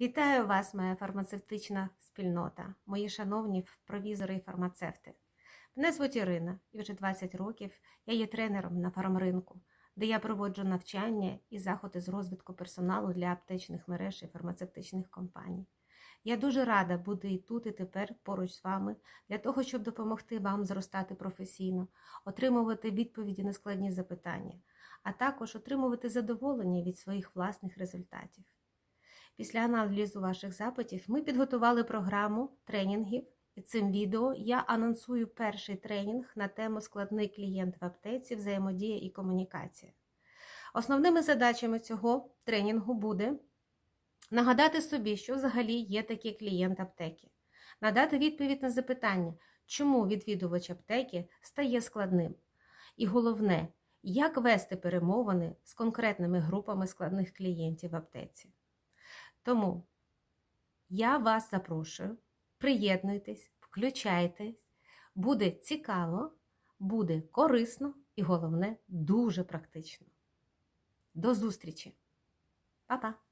Вітаю вас, моя фармацевтична спільнота, мої шановні провізори і фармацевти. Мене звуть Ірина, і вже 20 років я є тренером на фармринку, де я проводжу навчання і заходи з розвитку персоналу для аптечних мереж і фармацевтичних компаній. Я дуже рада бути і тут, і тепер поруч з вами для того, щоб допомогти вам зростати професійно, отримувати відповіді на складні запитання, а також отримувати задоволення від своїх власних результатів. Після аналізу ваших запитів ми підготували програму тренінгів, і цим відео я анонсую перший тренінг на тему складний клієнт в аптеці, взаємодія і комунікація. Основними задачами цього тренінгу буде нагадати собі, що взагалі є такий клієнт аптеки, надати відповідь на запитання, чому відвідувач аптеки стає складним. І головне, як вести перемовини з конкретними групами складних клієнтів в аптеці. Тому я вас запрошую, приєднуйтесь, включайтесь, буде цікаво, буде корисно і головне, дуже практично. До зустрічі! Па-па!